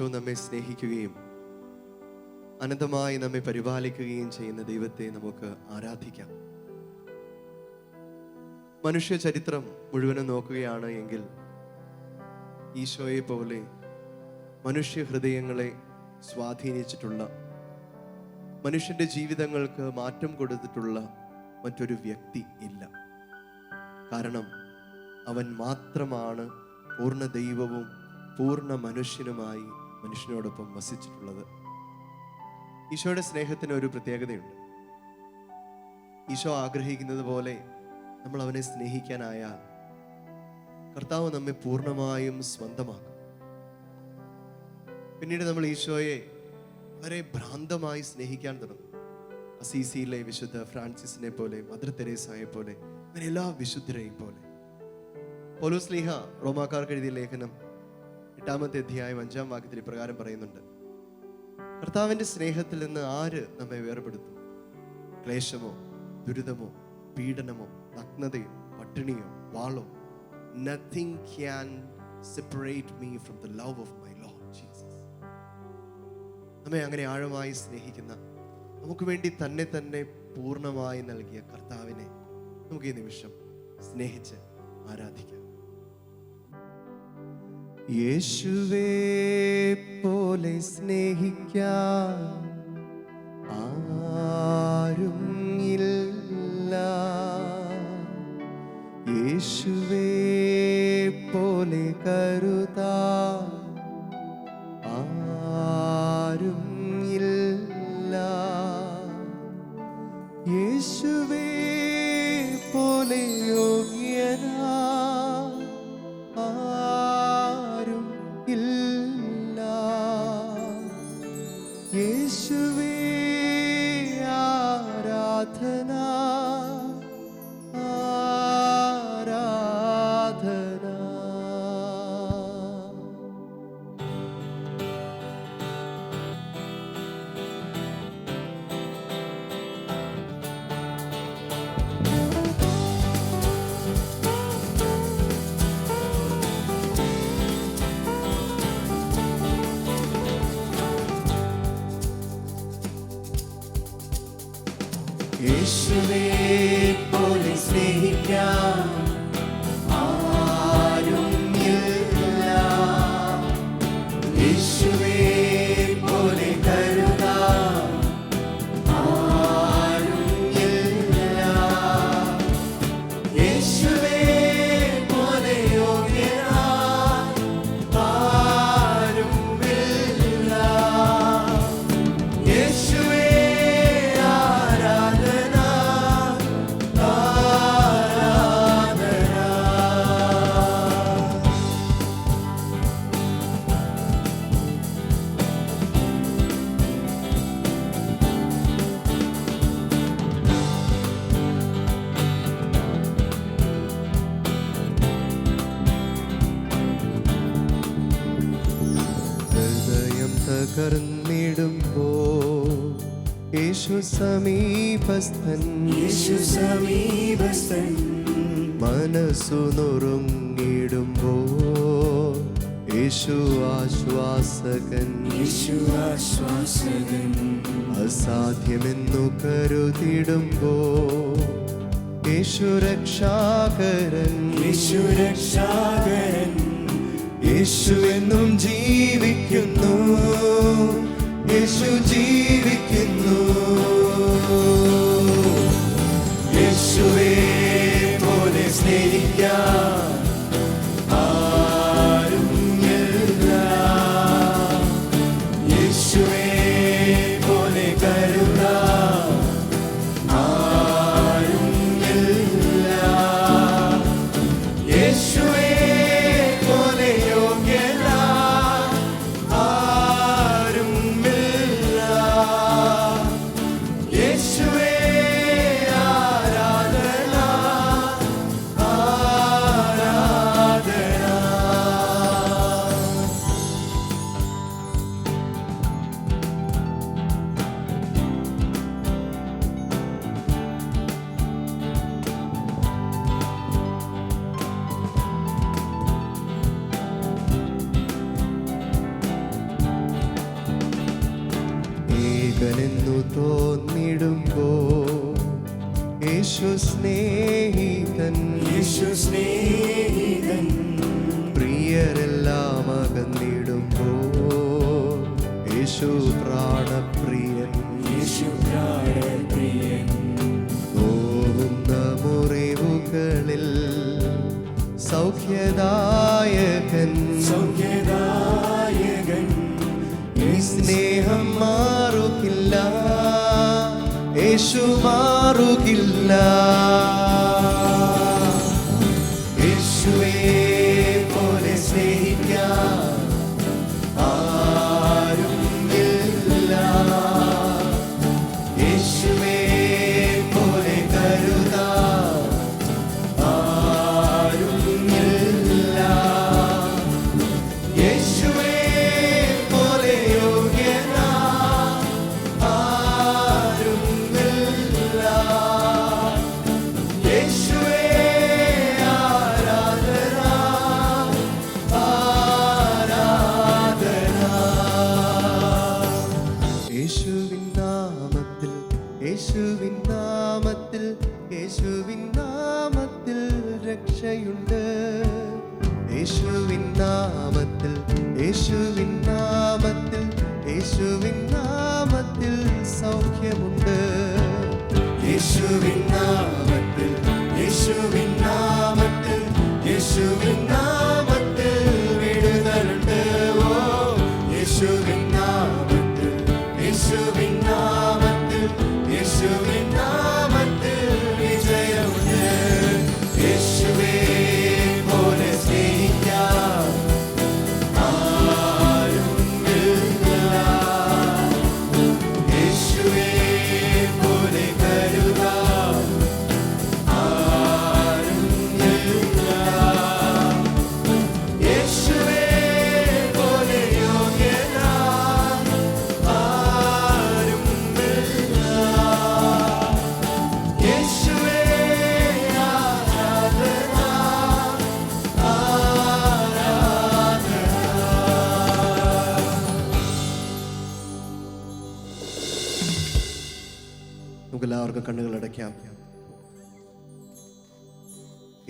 നിമിഷവും നമ്മെ സ്നേഹിക്കുകയും അനന്തമായി നമ്മെ പരിപാലിക്കുകയും ചെയ്യുന്ന ദൈവത്തെ നമുക്ക് ആരാധിക്കാം. മനുഷ്യ ചരിത്രം മുഴുവനും നോക്കുകയാണ് എങ്കിൽ ഈശോയെ പോലെ മനുഷ്യ ഹൃദയങ്ങളെ സ്വാധീനിച്ചിട്ടുള്ള മനുഷ്യന്റെ ജീവിതങ്ങൾക്ക് മാറ്റം കൊടുത്തിട്ടുള്ള മറ്റൊരു വ്യക്തി ഇല്ല. കാരണം അവൻ മാത്രമാണ് പൂർണ ദൈവവും പൂർണ മനുഷ്യനുമായി മനുഷ്യനോടൊപ്പം വസിച്ചിട്ടുള്ളത്. ഈശോയുടെ സ്നേഹത്തിന് ഒരു പ്രത്യേകതയുണ്ട്. ഈശോ ആഗ്രഹിക്കുന്നത് പോലെ നമ്മൾ അവനെ സ്നേഹിക്കാനായാൽ കർത്താവ് നമ്മെ പൂർണമായും സ്വന്തമാക്കും. പിന്നീട് നമ്മൾ ഈശോയെ വളരെ ഭ്രാന്തമായി സ്നേഹിക്കാൻ തുടങ്ങും. അസീസിയിലെ വിശുദ്ധ ഫ്രാൻസിസിനെ പോലെ മദർ തെരേസായെ പോലെ അങ്ങനെ എല്ലാ വിശുദ്ധരെയും പോലെ. പോലൂസ്ലിഹ റോമാക്കാർക്ക് എഴുതിയ ലേഖനം എട്ടാമത്തെ അധ്യായം അഞ്ചാം വാക്യത്തിൽ ഇപ്രകാരം പറയുന്നുണ്ട്. കർത്താവിന്റെ സ്നേഹത്തിൽ നിന്ന് ആര് നമ്മെ വേർപെടുത്തും? ക്ലേശമോ ദുരിതമോ പീഡനമോ നഗ്നതയോ പട്ടിണിയോ വാളോ? Nothing can separate me from the love of my lord Jesus നമ്മെ അങ്ങനെ ആഴമായി സ്നേഹിക്കുന്ന നമുക്ക് വേണ്ടി തന്നെ തന്നെ പൂർണമായി നൽകിയ കർത്താവിനെ നമുക്ക് ഈ നിമിഷം സ്നേഹിച്ച് ആരാധിക്കാം. യേശുവേ പോലെ സ്നേഹിക്കാൻ ആരും യേശുവേ പോലെ കരുതാ സമീപസ്ഥൻ. യേശു സമീപസ്ഥൻ. മനസ്സു നുറുങ്ങിടുമ്പോ യേശു ആശ്വാസകൻ. യേശു ആശ്വാസകൻ. അസാധ്യമെന്നു കരുതിടുമ്പോ യേശു രക്ഷാകരൻ. യേശു രക്ഷാകരൻ. യേശു എന്നും ജീവിക്കുന്നു. യേശു ജീവിക്കുന്നു. യേശുവേ യേശു പ്രാണപ്രിയൻ യേശു പ്രാണപ്രിയൻ നോവുന്ന മുറിവുകളിൽ സൗഖ്യദായകൻ സൗഖ്യദായകൻ. ഈ സ്നേഹം മാറുകില്ല യേശു മാറുകില്ല.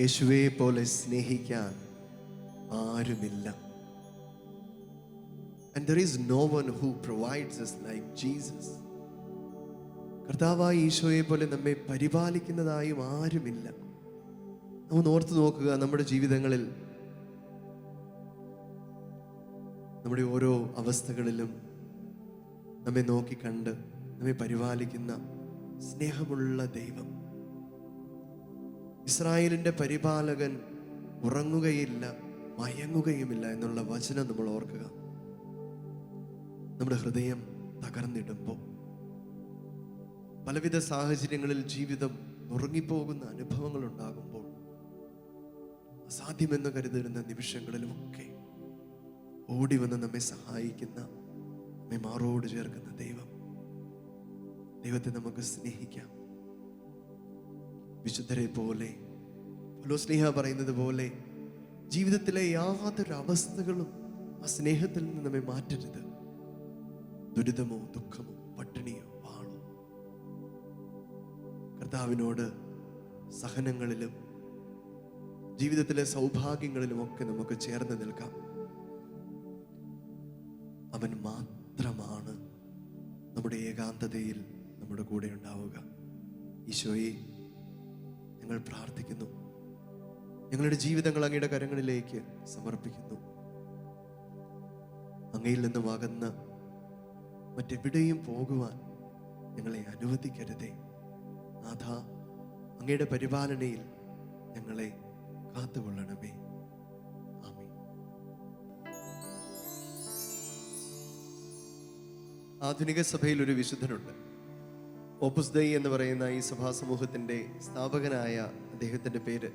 യേശുവെ പോലെ സ്നേഹിക്കാൻ ആരുമില്ല. And there is no one who provides us like Jesus കർത്താവായ ഈശോയെ പോലെ നമ്മെ പരിപാലിക്കുന്നതായും ആരുമില്ല. നമ്മൾ ഓർത്ത് നോക്കുക നമ്മുടെ ജീവിതങ്ങളിൽ. നമ്മുടെ ഓരോ അവസ്ഥകളിലും നമ്മെ നോക്കിക്കണ്ട് നമ്മെ പരിപാലിക്കുന്ന സ്നേഹമുള്ള ദൈവം. ഇസ്രായേലിന്റെ പരിപാലകൻ ഉറങ്ങുകയില്ല മയങ്ങുകയുമില്ല എന്നുള്ള വചനം നമ്മൾ ഓർക്കുക. നമ്മുടെ ഹൃദയം തകർന്നിടുമ്പോൾ. പലവിധ സാഹചര്യങ്ങളിൽ ജീവിതം ഉറങ്ങിപ്പോകുന്ന അനുഭവങ്ങൾ ഉണ്ടാകുമ്പോൾ അസാധ്യമെന്ന് കരുതിരുന്ന നിമിഷങ്ങളിലുമൊക്കെ ഓടി വന്ന് നമ്മെ സഹായിക്കുന്ന നമ്മെ മാറോട് ചേർക്കുന്ന ദൈവം. ദൈവത്തെ നമുക്ക് സ്നേഹിക്കാം. വിശുദ്ധരെ പോലെ ഹലോ സ്നേഹ പറയുന്നത് പോലെ ജീവിതത്തിലെ യാതൊരു അവസ്ഥകളും ആ സ്നേഹത്തിൽ നിന്ന് നമ്മെ മാറ്റരുത്. ദുരിതമോ ദുഃഖമോ പട്ടിണിയോ വാളോ കർത്താവിനോട് സഹനങ്ങളിലും ജീവിതത്തിലെ സൗഭാഗ്യങ്ങളിലും ഒക്കെ നമുക്ക് ചേർന്ന് നിൽക്കാം. അവൻ മാത്രമാണ് നമ്മുടെ ഏകാന്തതയിൽ നമ്മുടെ കൂടെ ഉണ്ടാവുക. ഈശോയെ ഞങ്ങൾ പ്രാർത്ഥിക്കുന്നു. ഞങ്ങളുടെ ജീവിതങ്ങൾ അങ്ങയുടെ കരങ്ങളിലേക്ക് സമർപ്പിക്കുന്നു. അങ്ങയിൽ നിന്നും അകന്ന് മറ്റെവിടെയും പോകുവാൻ ഞങ്ങളെ അനുവദിക്കരുതേ. നാഥ അങ്ങയുടെ പരിപാലനയിൽ ഞങ്ങളെ കാത്തുകൊള്ളണമേ. ആധുനിക സഭയിൽ ഒരു വിശുദ്ധനുണ്ട്. ഓപ്പുസ് ദൈ എന്ന് പറയുന്ന ഈ സഭാ സമൂഹത്തിന്റെ സ്ഥാപകനായ അദ്ദേഹത്തിന്റെ പേര്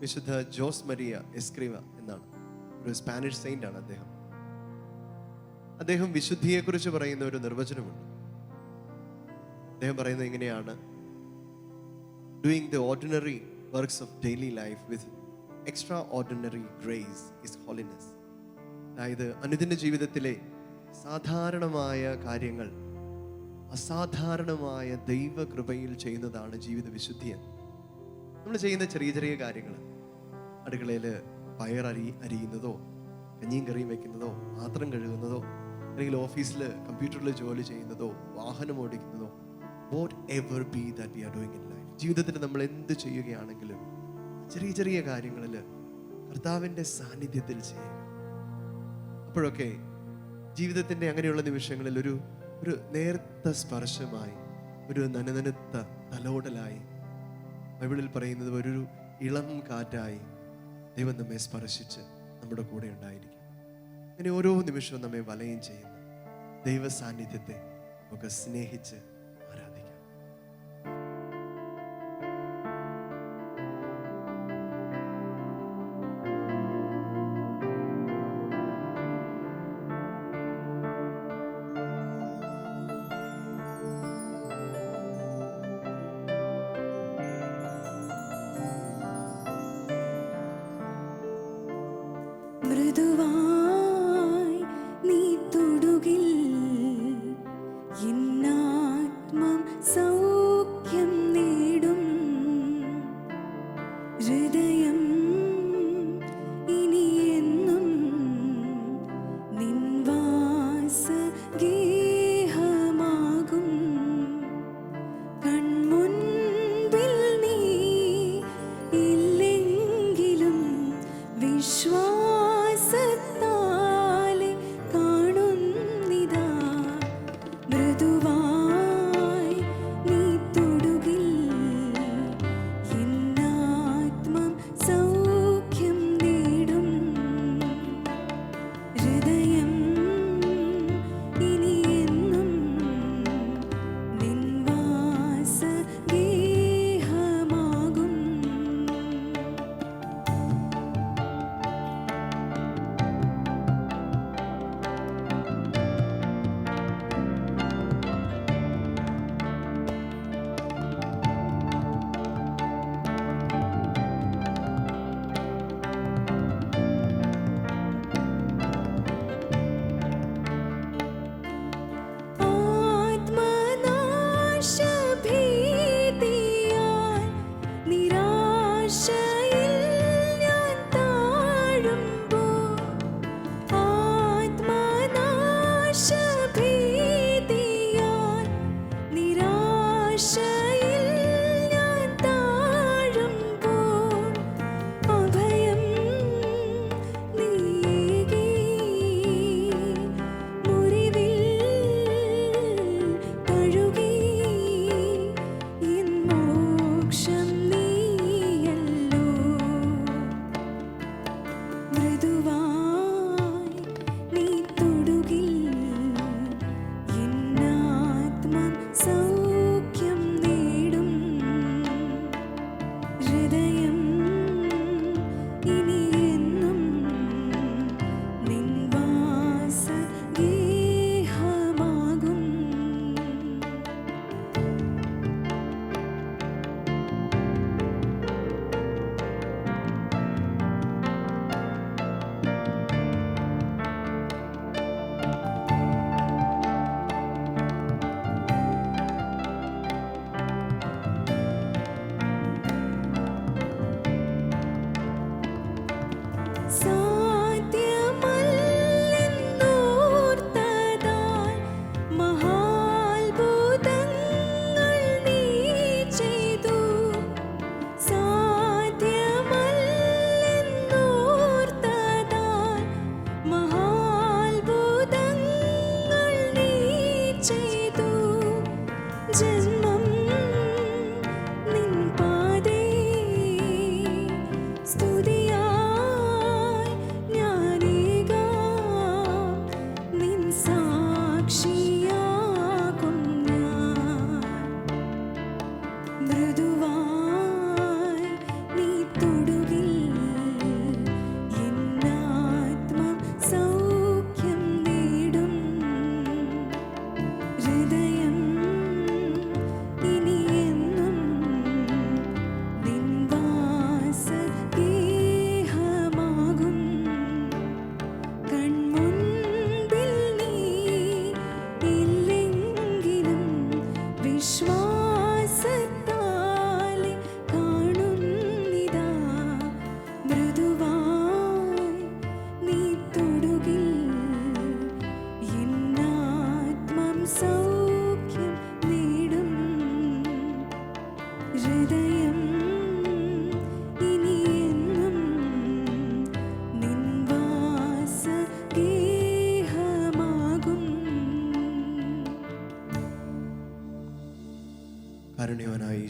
വിശുദ്ധ ജോസ് മരിയ എസ്ക്രിവ എന്നാണ്. ഒരു സ്പാനിഷ് സെയിന്റ് ആണ് അദ്ദേഹം. അദ്ദേഹം വിശുദ്ധിയെക്കുറിച്ച് പറയുന്ന ഒരു നിർവചനമുണ്ട്. അദ്ദേഹം പറയുന്നത് ഇങ്ങനെയാണ്. Doing the ordinary works of daily life with extraordinary grace is holiness അതായത് അനുദിന ജീവിതത്തിലെ സാധാരണമായ കാര്യങ്ങൾ അസാധാരണമായ ദൈവകൃപയിൽ ചെയ്യുന്നതാണ് ജീവിത വിശുദ്ധിയൻ നമ്മൾ ചെയ്യുന്ന ചെറിയ ചെറിയ കാര്യങ്ങൾ അടുക്കളയിൽ പയറരി അരിയുന്നതോ കഞ്ഞിയും കറിയും വെക്കുന്നതോ പാത്രം കഴുകുന്നതോ അല്ലെങ്കിൽ ഓഫീസിൽ കമ്പ്യൂട്ടറിൽ ജോലി ചെയ്യുന്നതോ വാഹനം ഓടിക്കുന്നതോ whatever be that we are doing in life ജീവിതത്തിൽ നമ്മൾ എന്ത് ചെയ്യുകയാണെങ്കിലും ചെറിയ ചെറിയ കാര്യങ്ങളിൽ കർത്താവിന്റെ സാന്നിധ്യത്തിൽ ചെയ്യുക. അപ്പോഴൊക്കെ ജീവിതത്തിന്റെ അങ്ങനെയുള്ള നിമിഷങ്ങളിൽ ഒരു ഒരു നേർത്ത സ്പർശമായി ഒരു നനനനുത്ത തലോടലായി. ബൈബിളിൽ പറയുന്നത് ഒരു ഇളം കാറ്റായി ദൈവം നമ്മെ സ്പർശിച്ച് നമ്മുടെ കൂടെ ഉണ്ടായിരിക്കും. അങ്ങനെ ഓരോ നിമിഷവും നമ്മെ വലയം ചെയ്യുന്നു. ദൈവ സാന്നിധ്യത്തെ നമുക്ക് സ്നേഹിച്ച് മൃദുവായി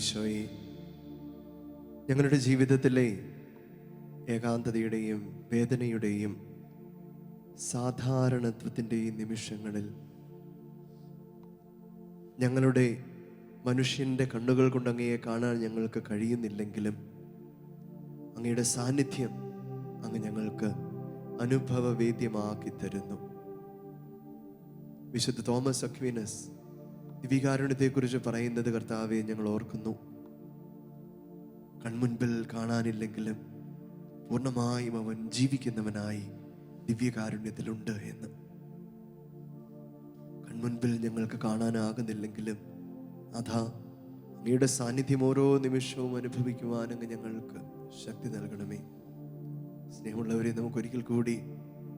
ഈശോയെ ഞങ്ങളുടെ ജീവിതത്തിലെ ഏകാന്തതയുടെയും വേദനയുടെയും സാധാരണത്വത്തിന്റെയും നിമിഷങ്ങളിൽ ഞങ്ങളുടെ മനുഷ്യന്റെ കണ്ണുകൾ കൊണ്ട് അങ്ങയെ കാണാൻ ഞങ്ങൾക്ക് കഴിയുന്നില്ലെങ്കിലും അങ്ങയുടെ സാന്നിധ്യം അങ്ങ് ഞങ്ങൾക്ക് അനുഭവവേദ്യമാക്കി തരുന്നു. വിശുദ്ധ തോമസ് അക്വീനസ് ദിവികാരുണ്യത്തെക്കുറിച്ച് പറയുന്നത് കർത്താവെ ഞങ്ങൾ ഓർക്കുന്നു. കൺമുൻപിൽ കാണാനില്ലെങ്കിലും പൂർണമായും അവൻ ജീവിക്കുന്നവനായി ദിവ്യകാരുണ്യത്തിലുണ്ട് എന്ന്. കൺമുൻപിൽ ഞങ്ങൾക്ക് കാണാനാകുന്നില്ലെങ്കിലും അതാ അങ്ങയുടെ സാന്നിധ്യം ഓരോ നിമിഷവും അനുഭവിക്കുവാൻ അങ്ങ് ഞങ്ങൾക്ക് ശക്തി നൽകണമേ. സ്നേഹമുള്ളവരെ നമുക്കൊരിക്കൽ കൂടി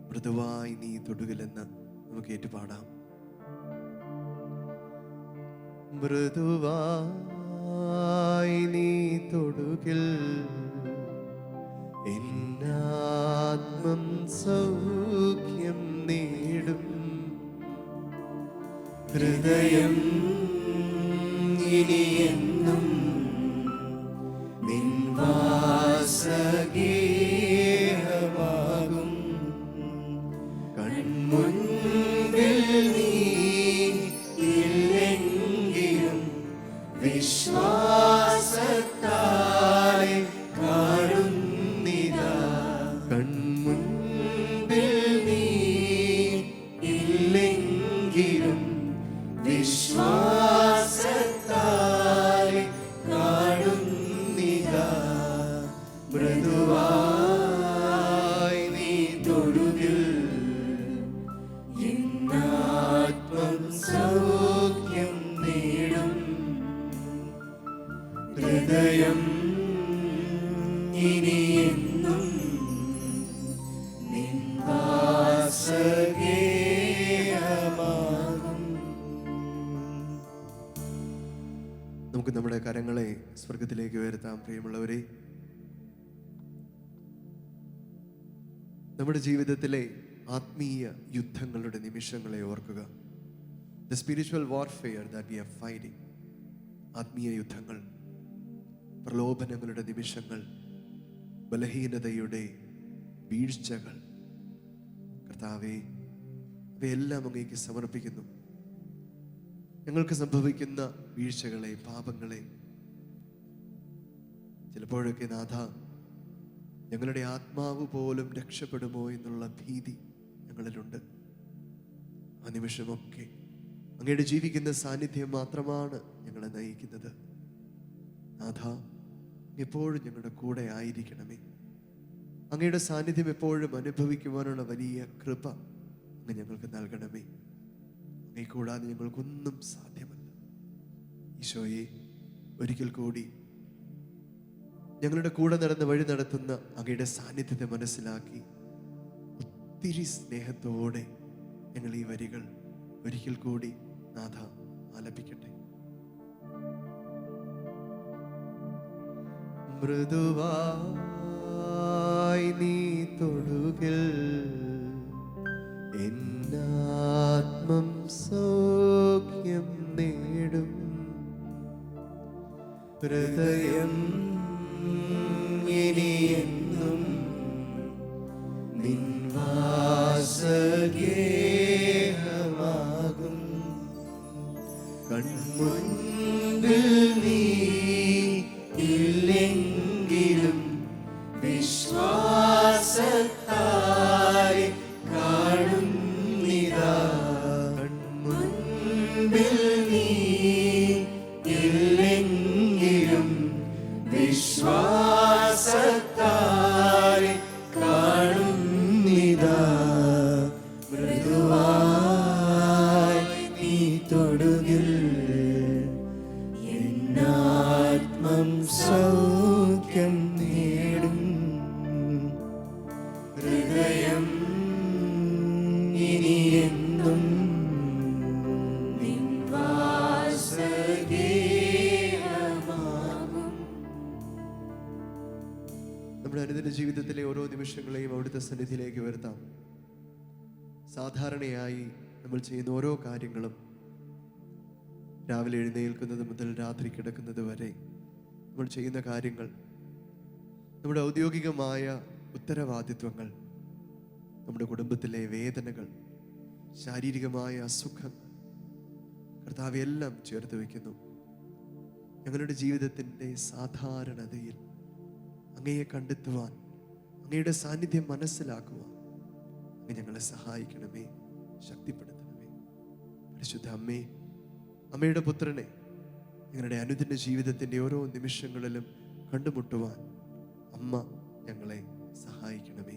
മൃദുവായി നീ തൊടുകില്ലെന്ന് നമുക്ക് ഏറ്റുപാടാം. മൃദുവായി നീ തൊടുകിൽ എന്നാത്മം സൗഖ്യം നേടും. ഹൃദയം നമ്മുടെ ജീവിതത്തിലെ ആത്മീയ യുദ്ധങ്ങളുടെ നിമിഷങ്ങളെ ഓർക്കുക. The spiritual warfare that we are fighting ആത്മീയ യുദ്ധങ്ങൾ പ്രലോഭനങ്ങളുടെ നിമിഷങ്ങൾ ബലഹീനതയുടെ വീഴ്ചകൾ. കർത്താവെ ഇവയെല്ലാം അങ്ങേക്ക് സമർപ്പിക്കുന്നു. ഞങ്ങൾക്ക് സംഭവിക്കുന്ന വീഴ്ചകളെ പാപങ്ങളെ ചിലപ്പോഴൊക്കെ നാഥ ഞങ്ങളുടെ ആത്മാവ് പോലും രക്ഷപ്പെടുമോ എന്നുള്ള ഭീതി ഞങ്ങളിലുണ്ട്. ആ നിമിഷമൊക്കെ അങ്ങയുടെ ജീവിക്കുന്ന സാന്നിധ്യം മാത്രമാണ് ഞങ്ങളെ നയിക്കുന്നത്. നാഥ എപ്പോഴും ഞങ്ങളുടെ കൂടെ ആയിരിക്കണമേ. അങ്ങയുടെ സാന്നിധ്യം എപ്പോഴും അനുഭവിക്കുവാനുള്ള വലിയ കൃപ അങ്ങ് ഞങ്ങൾക്ക് നൽകണമേ. അങ്ങേ കൂടാതെ ഞങ്ങൾക്കൊന്നും സാധ്യമല്ല. ഈശോയെ ഒരിക്കൽ കൂടി ഞങ്ങളുടെ കൂടെ നടന്ന് വഴി നടത്തുന്ന അങ്ങയുടെ സാന്നിധ്യത്തെ മനസ്സിലാക്കി ഒത്തിരി സ്നേഹത്തോടെ ഞങ്ങൾ ഈ വരികൾ ഒരിക്കൽ കൂടി നാഥ ആലപിക്കട്ടെ. മൃദുവായി നീ തൊടുകിൽ എന്നാത്മം സൗഖ്യം നേടും. ഹൃദയം ഇനിയെന്നും സൗഖ്യം നേടും. ഹൃദയം ഇനിയെന്നും നമ്മുടെ ജീവിതത്തിലെ ഓരോ നിമിഷങ്ങളെയും അവിടുത്തെ സന്നിധിയിലേക്ക് വരുത്താം. സാധാരണയായി നമ്മൾ ചെയ്യുന്ന ഓരോ കാര്യങ്ങളും രാവിലെ എഴുന്നേൽക്കുന്നത് മുതൽ രാത്രി കിടക്കുന്നത് വരെ നമ്മൾ ചെയ്യുന്ന കാര്യങ്ങൾ നമ്മുടെ ഔദ്യോഗികമായ ഉത്തരവാദിത്വങ്ങൾ നമ്മുടെ കുടുംബത്തിലെ വേദനകൾ ശാരീരികമായ അസുഖം കർത്താവ് എല്ലാം ചേർത്ത് വയ്ക്കുന്നു. ഞങ്ങളുടെ ജീവിതത്തിന്റെ സാധാരണതയിൽ അങ്ങയെ കണ്ടെത്തുവാൻ അങ്ങയുടെ സാന്നിധ്യം മനസ്സിലാക്കുവാൻ അങ്ങ് ഞങ്ങളെ സഹായിക്കണമേ ശക്തിപ്പെടുത്തണമേ. പരിശുദ്ധ അമ്മേ അമ്മയുടെ പുത്രനെ ഞങ്ങളുടെ അനുദിന ജീവിതത്തിന്റെ ഓരോ നിമിഷങ്ങളിലും കണ്ടുമുട്ടുവാൻ അമ്മ ഞങ്ങളെ സഹായിക്കണമേ.